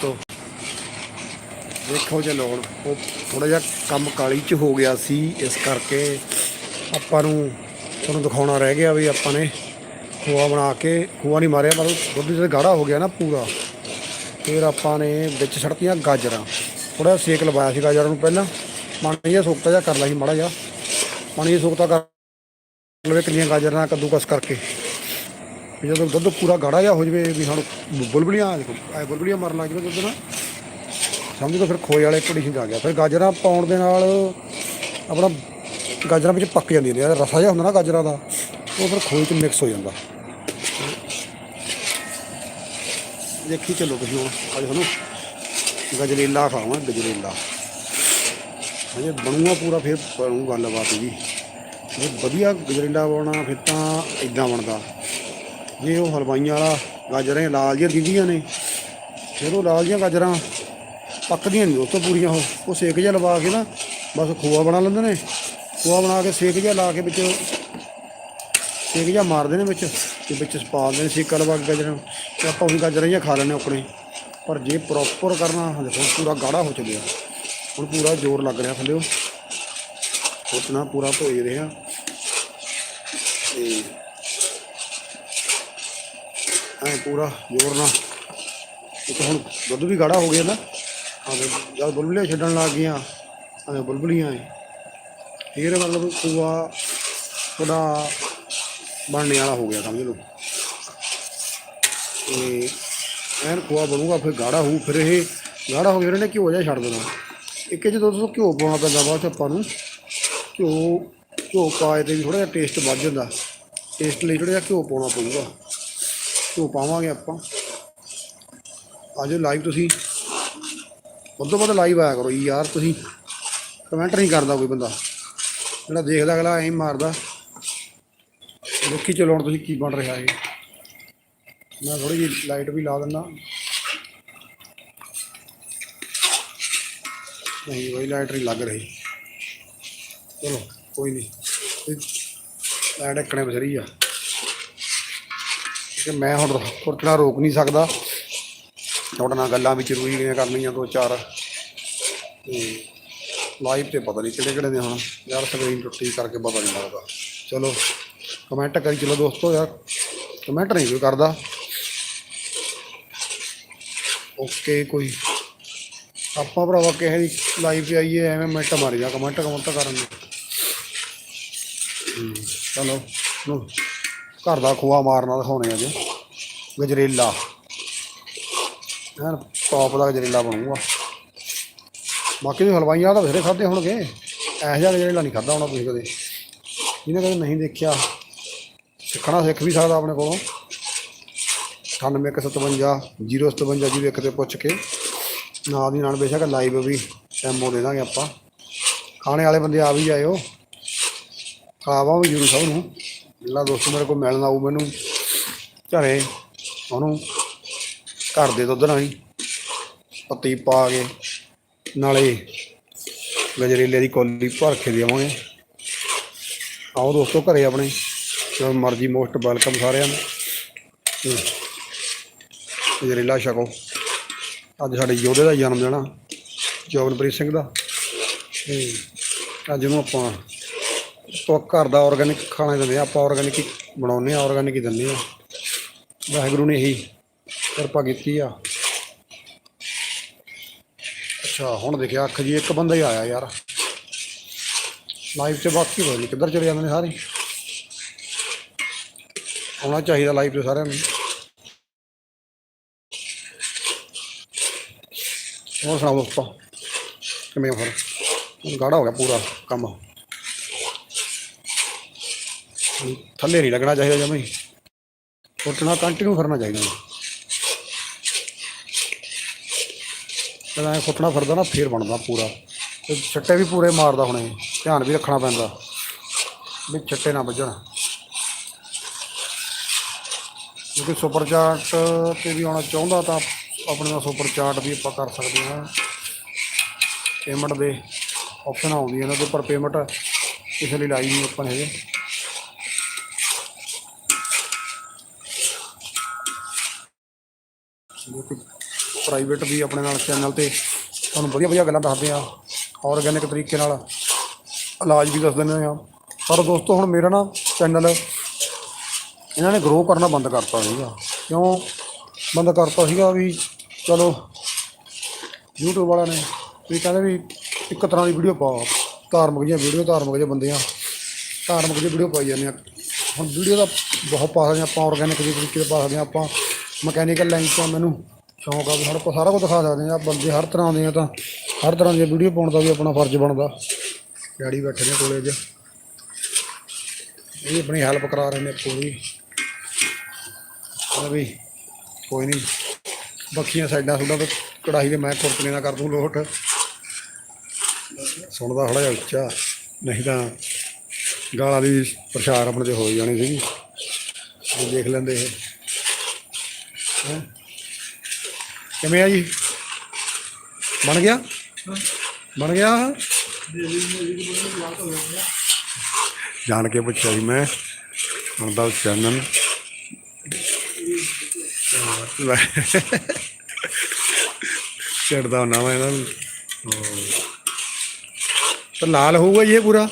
ਤੋ। ਦੇਖੋ ਜੇ ਲੋੜ, ਉਹ ਥੋੜਾ ਜਿਹਾ ਕੰਮ ਕਾਲੀ ਚ ਹੋ ਗਿਆ ਸੀ, ਇਸ ਕਰਕੇ ਆਪਾਂ ਨੂੰ ਤੁਹਾਨੂੰ ਦਿਖਾਉਣਾ ਰਹਿ ਗਿਆ ਵੀ ਆਪਾਂ ਨੇ ਖੋਆ ਬਣਾ ਕੇ, ਖੋਆ ਨਹੀਂ ਮਾਰਿਆ ਮਤਲਬ ਦੁੱਧ ਜਿਹੜਾ ਗਾੜਾ ਹੋ ਗਿਆ ਨਾ ਪੂਰਾ, ਫਿਰ ਆਪਾਂ ਨੇ ਵਿੱਚ ਛੜਤੀਆਂ ਗਾਜਰਾਂ। ਥੋੜਾ ਸੇਕ ਲਵਾਇਆ ਸੀ ਗਾਜਰਾਂ ਨੂੰ ਪਹਿਲਾਂ, ਪਾਣੀ ਜਿਹਾ ਸੁੱਕਤਾ ਜਿਹਾ ਕਰ ਲਿਆ ਸੀ ਮਾੜਾ ਜਿਹਾ। ਪਾਣੀ ਜਿਹਾ ਸੁੱਕਤਾ ਕਰ ਲਵੇ ਕਿੰਨੀਆਂ ਗਾਜਰਾਂ ਕੱਦੂਕਸ ਕਰਕੇ। ਵੀ ਜਦੋਂ ਦੁੱਧ ਪੂਰਾ ਗਾੜਾ ਜਿਹਾ ਹੋ ਜਵੇ ਵੀ ਹੁਣ ਬੁਲਬੁਲੀਆਂ ਆ ਦੇਖੋ, ਐ ਬੁਲਬੁਲੀਆਂ ਮਾਰਨ ਲੱਗ ਜਵੇ ਦੁੱਧ ਨਾਲ ਸਮਝ ਲਓ ਫਿਰ ਖੋਏ ਵਾਲੇ ਕੰਡੀਸ਼ਨ 'ਚ ਆ ਗਿਆ। ਫਿਰ ਗਾਜਰਾਂ ਪਾਉਣ ਦੇ ਨਾਲ ਆਪਣਾ ਗਾਜਰਾਂ ਵਿੱਚ ਪੱਕ ਜਾਂਦੀਆਂ ਨੇ ਰਸਾ ਜਿਹਾ ਹੁੰਦਾ ਨਾ ਗਾਜਰਾਂ ਦਾ, ਉਹ ਫਿਰ ਖੋਏ 'ਚ ਮਿਕਸ ਹੋ ਜਾਂਦਾ। ਦੇਖੀ ਚਲੋ ਤੁਸੀਂ ਹੁਣ, ਅੱਜ ਸਾਨੂੰ ਗਜਰੇਲਾ ਖਾਵਾਂ, ਗਜਰੇਲਾ। ਹਜੇ ਬਣੂਗਾ ਪੂਰਾ, ਫਿਰ ਬਣੂ ਗੱਲਬਾਤ ਜੀ। ਜੇ ਵਧੀਆ ਗਜਰੇਲਾ ਬਣਾਉਣਾ, ਫਿਰ ਤਾਂ ਇਦਾਂ ਬਣਦਾ। ਜੇ ਉਹ ਹਲਵਾਈਆਂ ਵਾਲਾ ਗਾਜਰਾਂ ਲਾਲ ਜਿਹੀਆਂ ਦਿੰਦੀਆਂ ਨੇ। ਫਿਰ ਉਹ ਲਾਲ ਜਿਹੀਆਂ ਗਾਜਰਾਂ ਪੱਕਦੀਆਂ ਨਹੀਂ ਦੋਸਤੋ ਪੂਰੀਆਂ ਉਹ ਉਹ ਸੇਕ ਜਿਹਾ ਲਵਾ ਕੇ ਨਾ, ਬਸ ਖੋਆ ਬਣਾ ਲੈਂਦੇ ਨੇ। ਖੋਆ ਬਣਾ ਕੇ ਸੇਕ ਜਿਹਾ ਲਾ ਕੇ ਵਿੱਚ ਸੇਕ ਜਿਹਾ ਮਾਰਦੇ ਨੇ ਵਿੱਚ ਤੇ ਵਿੱਚ ਪਾ ਦਿੰਦੇ ਨੇ ਸੇਕਾ ਲਵਾ ਕੇ ਗਾਜਰਾਂ ਤੇ ਆਪਾਂ ਉਹੀ ਗਾਜਰਾਂ ਜਿਹੀਆਂ ਖਾ ਲੈਂਦੇ ਆਪਣੇ। ਪਰ ਜੇ ਪ੍ਰੋਪਰ ਕਰਨਾ, ਹਲੇ ਹੁਣ ਪੂਰਾ ਗਾੜਾ ਹੋ ਚੁੱਕਿਆ ਹੁਣ ਪੂਰਾ ਜ਼ੋਰ ਲੱਗ ਰਿਹਾ ਥੱਲੇ ਉਹ। ਉਤਨਾ ਪੂਰਾ ਭੋਜ ਰਿਹਾ ਤੇ ਐ ਪੂਰਾ ਜ਼ੋਰ ਨਾਲ। ਇੱਕ ਹੁਣ ਦੁੱਧ ਵੀ ਗਾੜਾ ਹੋ ਗਿਆ ਨਾ। ਆ ਜਦ ਬੁਲਬੁਲੀਆਂ ਛੱਡਣ ਲੱਗ ਗਈਆਂ ਆ ਬੁਲਬੁਲੀਆਂ ਐ। ਫਿਰ ਮਤਲਬ ਖੂਆ ਥੋੜਾ ਬਣਨੇ ਵਾਲਾ ਹੋ ਗਿਆ, ਸਮਝ ਲਓ। ਤੇ ਐਨ ਖੂਆ ਬਣੂਗਾ, ਫਿਰ ਗਾੜਾ ਹੋਊ, ਫਿਰ ਇਹ ਗਾੜਾ ਹੋ ਗਿਆ ਇਹਨੇ ਘਿਓ ਜਿਹਾ ਛੱਡ ਦੇਣਾ। ਇੱਕ ਇਹ ਜਦੋਂ ਤੁਸੀਂ ਘਿਓ ਪਾਉਣਾ ਪੈਂਦਾ, ਬਾਅਦ ਚ ਆਪਾਂ ਨੂੰ ਘਿਓ ਘਿਓ ਪਾਏ ਤੇ ਵੀ ਥੋੜਾ ਜਿਹਾ ਟੇਸਟ ਵੱਧ ਜਾਂਦਾ। ਟੇਸਟ ਲਈ ਥੋੜਾ ਜਿਹਾ ਘਿਓ ਪਾਉਣਾ ਪਊਗਾ। ਘਿਓ ਪਾਵਾਂਗੇ ਆਪਾਂ। ਆਜੋ ਲਾਈਵ ਤੁਸੀਂ। ਵੱਧ ਤੋਂ ਵੱਧ ਲਾਈਵ ਆਇਆ ਕਰੋ ਜੀ ਯਾਰ, ਤੁਸੀਂ ਕਮੈਂਟ ਨਹੀਂ ਕਰਦਾ ਕੋਈ ਬੰਦਾ। ਜਿਹੜਾ ਦੇਖਦਾ ਅਗਲਾ ਐਂ ਮਾਰਦਾ। ਦੇਖੀ ਚਲੋ ਹੁਣ ਤੁਸੀਂ ਕੀ ਬਣ ਰਿਹਾ ਹੈ ਮੈਂ ਥੋੜੀ ਜਿਹੀ ਲਾਈਟ ਵੀ ਲਾ ਦਿੰਦਾ। ਨਹੀਂ ਬਈ ਲਾਈਟ ਨਹੀਂ ਲੱਗ ਰਹੀ। ਚਲੋ, ਕੋਈ ਨਹੀਂ। ਲਾਈਟ ਇੱਕਣੇ ਬਸਰੀ ਆ। ਕਿ ਮੈਂ ਹੁਣ ਤੁਰਨਾ ਰੋਕ ਨਹੀਂ ਸਕਦਾ। ਤੁਹਾਡੇ ਨਾਲ ਗੱਲਾਂ ਵੀ ਜ਼ਰੂਰੀ ਨੇ ਕਰਨੀਆਂ ਦੋ ਚਾਰ। ਤੇ ਲਾਈਵ ਤੇ ਪਤਾ ਨਹੀਂ ਕਿਹੜੇ ਕਿਹੜੇ ਨੇ ਹੁਣ। ਯਾਰ ਸਕਰੀਨ ਟੁੱਟੀ ਕਰਕੇ ਪਤਾ ਨਹੀਂ ਲੱਗਦਾ। ਚਲੋ ਕਮੈਂਟ ਕਰੀ ਚਲੋ ਦੋਸਤੋ ਯਾਰ। ਕਮੈਂਟ ਨਹੀਂ ਕੋਈ ਕਰਦਾ। ਓਕੇ ਕੋਈ। ਆਪਾਂ ਭਰਾਵਾ ਕਿਸੇ ਦੀ ਲਾਈਵ ਤੇ ਆਈਏ, ਐਵੇਂ ਮਿੰਟ ਮਾਰੀ ਜਾ ਕਮੈਂਟ ਕਮੈਂਟ ਕਰਨ ਨੂੰ। ਚਲੋ ਨੂੰ ਘਰ ਦਾ ਖੋਆ ਮਾਰਨਾ ਦਿਖਾਉਣੇ ਅੱਜ ਗਜਰੇਲਾ। ਐਨ ਟੌਪ ਦਾ ਗਜਰੇਲਾ ਬਣੂਗਾ। ਬਾਕੀ ਦੇ ਹਲਵਾਈਆਂ ਤਾਂ ਬਥੇਰੇ ਖਾਦੇ ਹੋਣਗੇ। ਇਹੋ ਜਿਹਾ ਗਜਰੇਲਾ ਨਹੀਂ ਖਾਦਾ ਹੋਣਾ ਤੁਸੀਂ ਕਦੇ। ਜਿਹਨੇ ਕਦੇ ਨਹੀਂ ਦੇਖਿਆ, ਸਿੱਖਣਾ ਸਿੱਖ ਵੀ ਸਕਦਾ ਆਪਣੇ ਕੋਲੋਂ। 9157 057 ਜੀ ਇੱਕ ਤੇ ਪੁੱਛ ਕੇ। ਨਾਲ ਦੀ ਨਾਲ ਬੇਸ਼ੱਕ ਲਾਈਵ ਵੀ ਐਮਓ ਦੇ ਦਾਂਗੇ ਆਪਾਂ। ਖਾਣੇ ਵਾਲੇ ਬੰਦੇ ਆ ਵੀ ਜਾਇਓ। ਖਾਵਾ ਵੀ ਜਰੂਰ ਸਭ ਨੂੰ। ਜਿਹੜਾ ਦੋਸਤ ਮੇਰੇ ਕੋਲ ਮਿਲਣ ਆਊ ਮੈਨੂੰ, ਘਰੇ, ਉਹਨੂੰ ਘਰ ਦੇ ਦੁੱਧ ਨਾਲ ਹੀ ਪੱਤੀ ਪਾ ਕੇ, ਨਾਲੇ ਗਜਰੇਲੇ ਦੀ ਕੋਲੀ ਭਰ ਕੇ ਦੇਵਾਂਗੇ। ਆਓ ਦੋਸਤੋ ਘਰੇ ਆਪਣੇ, ਜਦੋਂ ਮਰਜ਼ੀ ਮੋਸਟ ਵੈਲਕਮ ਸਾਰਿਆਂ ਨੂੰ। ਗਜਰੇਲਾ ਛਕੋ। ਅੱਜ ਸਾਡੇ ਯੋਧੇ ਦਾ ਜਨਮ ਦਿਨ ਆ, ਜੋਗਨਪ੍ਰੀਤ ਸਿੰਘ ਦਾ। ਤੇ ਅੱਜ ਨੂੰ ਆਪਾਂ ਤੋਂ ਘਰ ਦਾ ਆਰਗੈਨਿਕ ਖਾਣਾ ਦਿੰਦੇ ਆ, ਆਪਾਂ ਆਰਗੈਨਿਕ ਹੀ ਬਣਾਉਂਦੇ ਆ ਆਰਗੈਨਿਕ ਹੀ ਦਿੰਦੇ ਆ। ਵਾਹਿਗੁਰੂ ਨੇ ਇਹੀ ਕਿਰਪਾ ਕੀਤੀ ਆ। ਅੱਛਾ, ਹੁਣ ਦੇਖਿਆ ਅੱਖ ਜੀ, ਇੱਕ ਬੰਦਾ ਹੀ ਆਇਆ ਯਾਰ। ਲਾਈਵ 'ਚ ਬਾਕੀ ਪਤਾ ਨਹੀਂ ਕਿੱਧਰ ਚਲੇ ਜਾਂਦੇ ਨੇ ਸਾਰੇ। ਆਉਣਾ ਚਾਹੀਦਾ ਲਾਈਵ 'ਤੇ ਸਾਰਿਆਂ ਨੂੰ। ਹੋਰ ਸੁਣਾਓ ਦੋਸਤੋ ਕਿਵੇਂ ਹੋ ਫਿਰ? ਗਾੜਾ ਹੋ ਗਿਆ ਪੂਰਾ ਕੰਮ। ਥੱਲੇ ਨਹੀਂ ਲੱਗਣਾ ਚਾਹੀਦਾ ਜਮਾਂ ਹੀ। ਉੱਠਣਾ ਕੰਟੀਨਿਊ ਕਰਨਾ ਚਾਹੀਦਾ। ਜਦੋਂ ਫੁੱਟਣਾ ਫਿਰਦਾ ਨਾ, ਫੇਰ ਬਣਦਾ ਪੂਰਾ। ਤੇ ਛੱਟੇ ਵੀ ਪੂਰੇ ਮਾਰਦਾ ਹੁਣੇ, ਧਿਆਨ ਵੀ ਰੱਖਣਾ ਪੈਂਦਾ। ਵੀ ਛੱਟੇ ਨਾ ਵੱਜਣ। ਕਿਉਂਕਿ ਸੁਪਰ ਚਾਰਟ ਤੇ ਵੀ ਆਉਣਾ ਚਾਹੁੰਦਾ ਤਾਂ ਆਪਣੇ ਨਾਲ ਸੁਪਰ ਚਾਰਟ ਵੀ ਆਪਾਂ ਕਰ ਸਕਦੇ ਹਾਂ। ਪੇਮੈਂਟ ਦੇ ਆਪਸ਼ਨ ਆਉਂਦੀਆਂ ਇਹਨਾਂ ਦੇ ਪਰ ਪੇਮੈਂਟ ਕਿਸੇ ਲਈ ਲਾਈ ਨਹੀਂ ਆਪਾਂ ਨੇ ਜੋ ਕਿ ਪ੍ਰਾਈਵੇਟ ਵੀ ਆਪਣੇ ਨਾਲ ਚੈਨਲ ਤੇ। ਤੁਹਾਨੂੰ ਵਧੀਆ ਵਧੀਆ ਗੱਲਾਂ ਦੱਸਦੇ ਆ ਆਰਗੈਨਿਕ ਤਰੀਕੇ ਨਾਲ। ਇਲਾਜ ਵੀ ਦੱਸ ਦਿੰਦੇ ਆ ਪਰ ਦੋਸਤੋ, ਹੁਣ ਮੇਰਾ ਨਾ ਚੈਨਲ ਇਹਨਾਂ ਨੇ ਗਰੋ ਕਰਨਾ ਬੰਦ ਕਰਤਾ ਸੀਗਾ। ਕਿਉਂ? ਬੰਦ ਕਰਤਾ ਸੀਗਾ ਵੀ ਚਲੋ, YouTube ਵਾਲਿਆਂ ਨੇ ਵੀ ਕਹਿੰਦੇ ਵੀ ਇੱਕ ਤਰ੍ਹਾਂ ਦੀ ਵੀਡੀਓ ਪਾਓ ਧਾਰਮਿਕ ਜਿਹੀਆਂ ਵੀਡੀਓ ਧਾਰਮਿਕ ਜਿਹੇ ਬੰਦੇ ਆ। ਧਾਰਮਿਕ ਜਿਹੀ ਵੀਡੀਓ ਪਾਈ ਜਾਂਦੇ ਆ। ਹੁਣ ਵੀਡੀਓ ਦਾ ਬਹੁਤ ਪਾ ਸਕਦੇ ਹਾਂ ਆਪਾਂ ਆਰਗੈਨਿਕ ਦੇ ਤਰੀਕੇ ਦੇ ਪਾ ਸਕਦੇ ਹਾਂ ਆਪਾਂ। ਮਕੈਨੀਕਲ ਲਾਈਨ ਤੋਂ ਮੈਨੂੰ। ਸ਼ੌਂਕ ਆ ਵੀ ਸਾਡੇ ਕੋਲ ਸਾਰਾ ਕੁਝ ਦਿਖਾ ਸਕਦੇ ਹਾਂ ਬੰਦੇ ਹਰ ਤਰ੍ਹਾਂ ਦੇ ਆ ਤਾਂ। ਹਰ ਤਰ੍ਹਾਂ ਦੀ ਵੀਡੀਓ ਪਾਉਣ ਦਾ ਵੀ ਆਪਣਾ ਫਰਜ਼ ਬਣਦਾ। ਡੈਡੀ ਬੈਠੇ ਨੇ ਕੋਲੇ 'ਚ ਇਹ ਆਪਣੀ ਹੈਲਪ ਕਰਾ ਰਹੇ ਨੇ ਪੂਰੀ। ਕਹਿੰਦਾ ਵੀ ਕੋਈ ਨਹੀਂ ਬੱਖੀਆਂ ਸਾਈਡਾਂ ਸੁੱਡਾ ਤਾਂ ਕੜਾਹੀ ਦੇ ਮੈਂ ਕੁਰਤਨੇ ਨਾਲ ਕਰ ਦੂੰ ਲੋਟ। ਸੁਣਦਾ ਥੋੜਾ ਜਿਹਾ ਉੱਚਾ। ਨਹੀਂ ਤਾਂ ਗਾਲਾਂ ਦੀ ਪ੍ਰਸ਼ਾਰ ਆਪਣੇ ਤੇ ਹੋ ਹੀ ਜਾਣੀ ਸੀਗੀ। ਦੇਖ ਲੈਂਦੇ ਇਹ। ਹੈਂ। ਕਿਵੇਂ ਆ ਜੀ? ਬਣ ਗਿਆ? ਬਣ ਗਿਆ ਜਾਣ ਕੇ ਪੁੱਛਿਆ ਜੀ ਮੈਂ। ਹੁਣ ਦਾ ਚੈਨਲ ਛੱਡਦਾ ਹੁੰਦਾ ਮੈਂ ਇਹਨਾਂ ਨੂੰ। ਹਾਂ। ਤਾਂ ਲਾਲ ਹੋਊਗਾ ਜੀ ਇਹ ਪੂਰਾ?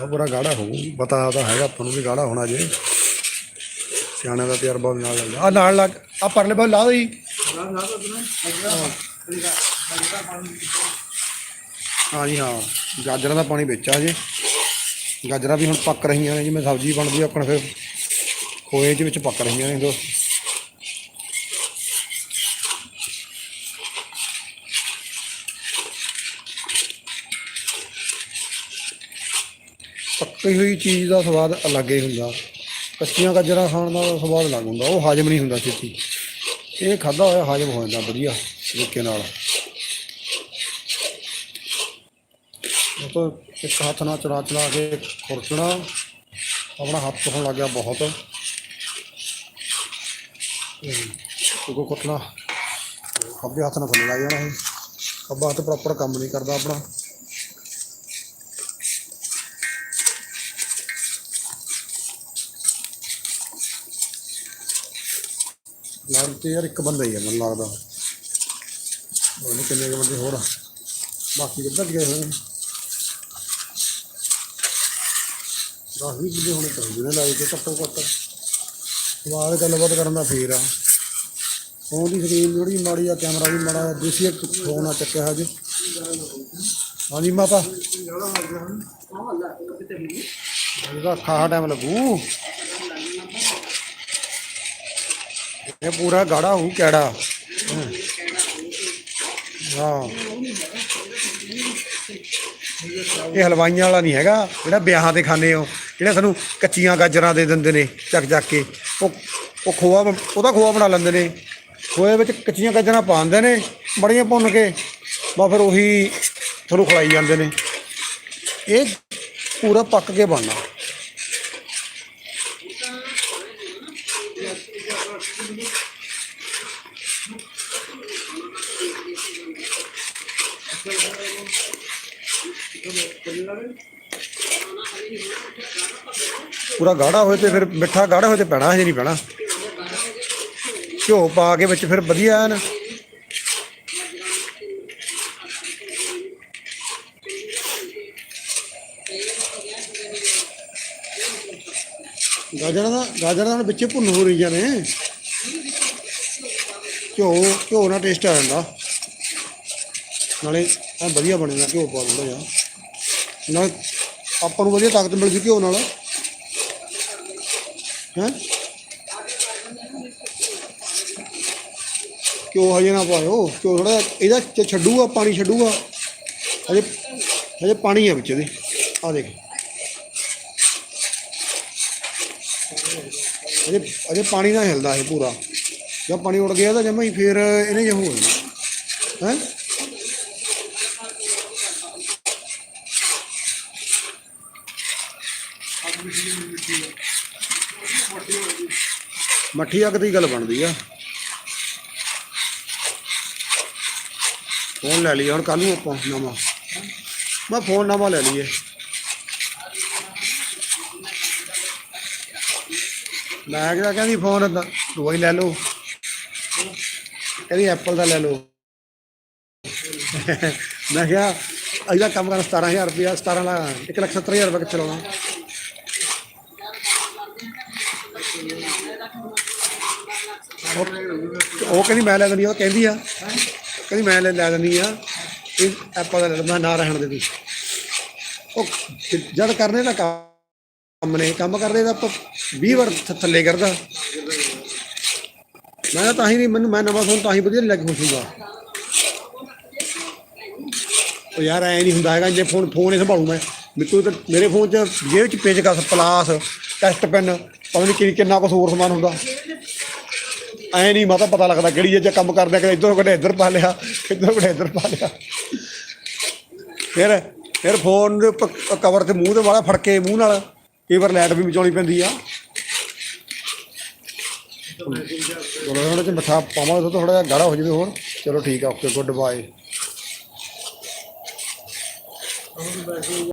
ਉਹ ਪੂਰਾ ਗਾੜਾ ਹੋਊ। ਪਤਾ ਤਾਂ ਹੈਗਾ, ਆਪਾਂ ਨੂੰ ਵੀ ਗਾੜਾ ਹੋਣਾ ਜੇ। ਸਿਆਣਿਆਂ ਦਾ ਤਜਰਬਾ ਵੀ ਨਾਲ ਲੱਗਦਾ ਆ ਨਾਲ ਲੱਗ ਆ ਪਰਲੇ ਬਾਅਦ ਲਾ ਦੋ ਹਾਂ। ਜੀ ਹਾਂ। ਗਾਜਰਾਂ ਦਾ ਪਾਣੀ ਵਿੱਚ ਆ ਜੇ। ਗਾਜਰਾਂ ਵੀ ਹੁਣ ਪੱਕ ਰਹੀਆਂ ਨੇ ਜਿਵੇਂ ਸਬਜ਼ੀ ਬਣਦੀ ਆ, ਆਪਣਾ ਫਿਰ ਖੋਏ ਦੇ ਵਿੱਚ ਪੱਕ ਰਹੀਆਂ ਨੇ ਦੋ। ਪੱਕੀ ਹੋਈ ਚੀਜ਼ ਦਾ ਸਵਾਦ ਅਲੱਗ ਹੀ ਹੁੰਦਾ। ਕੱਚੀਆਂ ਗਾਜਰਾਂ ਖਾਣ ਦਾ ਸਵਾਦ ਅਲੱਗ ਹੁੰਦਾ, ਉਹ ਹਾਜ਼ਮ ਨਹੀਂ ਹੁੰਦਾ ਛੇਤੀ। ਇਹ ਖਾਦਾ ਹੋਇਆ, ਹਾਜ਼ਮ ਹੋ ਜਾਂਦਾ ਵਧੀਆ ਤਰੀਕੇ ਨਾਲ। ਤਾਂ ਇੱਕ ਹੱਥ ਨਾਲ ਚਲਾ ਚਲਾ ਕੇ ਖੁਰਚਣਾ ਆਪਣਾ ਹੱਥ ਹੋਣ ਲੱਗ ਗਿਆ ਬਹੁਤ। ਕੋ ਕੁੱਟਣਾ ਖੱਬੇ ਹੱਥ ਨਾਲ ਥੱਲੇ ਲੱਗ ਜਾਣਾ ਇਹ। ਖੱਬਾ ਹੱਥ ਪ੍ਰੋਪਰ ਕੰਮ ਨਹੀਂ ਕਰਦਾ ਆਪਣਾ। ਲਾਈਨ ਤੇ ਯਾਰ ਇੱਕ ਬੰਦਾ ਹੀ ਹੈ ਮੈਨੂੰ ਲੱਗਦਾ। ਉਹ ਨਹੀਂ ਕਿੰਨੇ ਕੁ ਬੰਦੇ ਹੋਰ ਆ। ਬਾਕੀ ਕਿੱਧਰ ਗਏ ਹੋਏ ਨੇ? ਦਸ ਵੀਹ ਬੰਦੇ ਹੋਣੇ ਚਾਹੀਦੇ ਨੇ ਲਾਈਨ ਤੇ ਘੱਟੋ ਘੱਟ। ਸਵਾਲ ਗੱਲਬਾਤ ਕਰਨ ਦਾ ਫੇਰ ਆ। ਫੋਨ ਦੀ ਸਕਰੀਨ ਜਿਹੜੀ ਮਾੜੀ ਆ ਕੈਮਰਾ ਵੀ ਮਾੜਾ ਆ। ਦੇਸੀ ਇੱਕ ਫੋਨ ਆ ਚੱਕਿਆ ਹਜੇ। ਹਾਂਜੀ ਮਾਤਾ। ਇਹਦਾ ਖਾਹਾ ਟਾਈਮ ਲੱਗੂ। ਇਹ ਪੂਰਾ ਗਾੜਾ ਹੋਊ ਕਿਹੜਾ ਹਾਂ। ਇਹ ਹਲਵਾਈਆਂ ਵਾਲਾ ਨਹੀਂ ਹੈਗਾ, ਜਿਹੜਾ ਵਿਆਹਾਂ ਤੇ ਖਾਂਦੇ ਹੋ, ਜਿਹੜਾ ਸਾਨੂੰ ਕੱਚੀਆਂ ਗਾਜਰਾਂ ਦੇ ਦਿੰਦੇ ਨੇ, ਚੱਕ ਚੱਕ ਕੇ। ਉਹ ਉਹ ਖੋਆ ਬ- ਉਹਦਾ ਖੋਆ ਬਣਾ ਲੈਂਦੇ ਨੇ। ਖੋਏ ਵਿੱਚ ਕੱਚੀਆਂ ਗਾਜਰਾਂ ਪਾਉਂਦੇ ਨੇ, ਬੜੀਆਂ ਭੁੰਨ ਕੇ ਬਾ ਫਿਰ ਉਹੀ ਤੁਹਾਨੂੰ ਖਵਾਈ ਜਾਂਦੇ ਨੇ। ਇਹ ਪੂਰਾ ਪੱਕ ਕੇ ਬਣਨਾ। ਪੂਰਾ ਗਾੜਾ ਹੋਏ ਤੇ ਫਿਰ ਮਿੱਠਾ ਗਾੜਾ ਹੋਏ ਤੇ ਪੈਣਾ ਹਜੇ ਨਹੀਂ ਪੈਣਾ। ਘਿਓ ਪਾ ਕੇ ਵਿੱਚ ਫਿਰ ਵਧੀਆ ਐਨ। ਗਾਜਰਾਂ ਦਾ ਗਾਜਰਾਂ ਦਾ ਹੁਣ ਵਿੱਚੇ ਭੁੰਨ ਹੋ ਰਹੀਆਂ ਨੇ। ਘਿਓ ਘਿਓ ਨਾਲ ਟੇਸਟ ਆ ਜਾਂਦਾ। ਨਾਲੇ ਐ ਵਧੀਆ ਬਣੇਗਾ ਘਿਓ ਪਾ ਦਿੰਦਾ ਜਿਹਾ ਨਾਲ ਆਪਾਂ ਨੂੰ ਵਧੀਆ ਤਾਕਤ ਮਿਲ ਮਿਲਦੀ ਘਿਓ ਨਾਲ। ਹੈਂ? ਘਿਓ ਹਜੇ ਨਾ ਪਾਇਓ। ਘਿਓ ਥੋੜਾ ਇਹਦਾ ਛੱਡੂਗਾ, ਪਾਣੀ ਛੱਡੂਗਾ। ਹਜੇ ਹਜੇ ਪਾਣੀ ਆ ਵਿੱਚ ਇਹਦੇ। ਆ ਦੇਖ। ਅਜੇ ਅਜੇ ਪਾਣੀ ਨਾਲ ਹਿਲਦਾ ਇਹ ਪੂਰਾ। ਜਦ ਪਾਣੀ ਉੜ ਗਿਆ ਤਾਂ ਜਮਾ ਹੀ ਫੇਰ ਇਹਨੇ ਜਿਹਾ ਹੋ ਜਾਣਾ। ਹੈ? ਮੱਠੀ ਅੱਗ ਦੀ ਗੱਲ ਬਣਦੀ ਆ। ਫੋਨ ਲੈ ਲਈ ਹੁਣ ਕੱਲ ਨੂੰ ਆਪਾਂ ਨਵਾਂ। ਮੈਂ ਫੋਨ ਨਵਾਂ ਲੈ ਲਈਏ। ਮੈਂ ਕਿਹਾ, ਕਹਿੰਦੀ ਫੋਨ ਦਵਾਈ ਲੈ ਲਓ। ਕਹਿੰਦੀ ਐਪਲ ਦਾ ਲੈ ਲਓ। ਮੈਂ ਕਿਹਾ ਇਹਦਾ ਕੰਮ ਕਰਨ 17000 ਰੁਪਇਆ 17 ਲਾ 1 ਲੱਖ 70000 ਰੁਪਏ ਕਿੱਥੇ ਲਾਉਣਾ? ਉਹ ਉਹ ਕਹਿੰਦੀ ਮੈਂ ਲੈ ਦਿੰਦੀ ਆ, ਉਹ ਕਹਿੰਦੀ ਆ, ਕਹਿੰਦੀ ਮੈਂ ਲੈ ਲੈ ਦਿੰਦੀ ਆ ਇਹ ਐਪਲ ਦਾ ਲੈ ਨਾ ਰਹਿਣ ਦੇ ਤੂੰ ਉਹ ਜਦ ਕਰਨੇ ਦਾ ਕੰਮ ਨੇ, ਕੰਮ ਕਰਦੇ ਦਾ ਆਪਾਂ 20 ਵਾਰ ਥੱਲੇ ਕਰਦਾ। ਮੈਂ ਕਿਹਾ ਤਾਂ ਹੀ ਨਹੀਂ, ਮੈਨੂੰ ਮੈਂ ਨਵਾਂ ਸੁਣ ਤਾਂ ਹੀ ਵਧੀਆ ਨਹੀਂ ਲੱਗ ਖੁਸ਼ੂਗਾ ਉਹ ਯਾਰ ਐ ਨਹੀਂ ਹੁੰਦਾ ਹੈਗਾ, ਜੇ ਫੋਨ ਫੋਨ ਹੀ ਸੰਭਾਲੂ ਮੈਂ। ਮੈਨੂੰ ਤਾਂ ਮੇਰੇ ਫੋਨ 'ਚ ਜੇਬ 'ਚ ਪੇਚਕਸ, ਪਲਾਸ, ਟੈਸਟ ਪੈਨ, ਪਤਾ ਨਹੀਂ ਕਿੰਨਾ ਕੁਛ ਹੋਰ ਸਮਾਨ ਹੁੰਦਾ। ਐ ਨਹੀਂ ਮਾਤਾ ਪਤਾ ਲੱਗਦਾ ਕਿਹੜੀ ਜੇ ਕੰਮ ਕਰਦੇ ਕਿ ਇੱਧਰੋਂ ਕਦੇ ਇੱਧਰ ਪਾ ਲਿਆ ਇੱਧਰੋਂ ਕਦੇ ਇੱਧਰ ਪਾ ਲਿਆ। ਫਿਰ ਫਿਰ ਫੋਨ ਦੇ ਕਵਰ ਤੇ ਮੂੰਹ ਦੇ ਵਾਲਾ ਫੜ ਕੇ ਮੂੰਹ ਨਾਲ, ਕਈ ਵਾਰ ਲਾਈਟ ਵੀ ਮਚਾਉਣੀ ਪੈਂਦੀ ਆ। ਚਲੋ ਥੋੜਾ ਜਿਹਾ ਮਿੱਠਾ ਪਾਵਾਂਗੇ ਤਾਂ ਥੋੜਾ ਜਿਹਾ ਗਾੜਾ ਹੋ ਜਾਵੇ ਹੋਰ। ਚਲੋ ਠੀਕ ਆ ਓਕੇ ਗੁੱਡ ਬਾਏ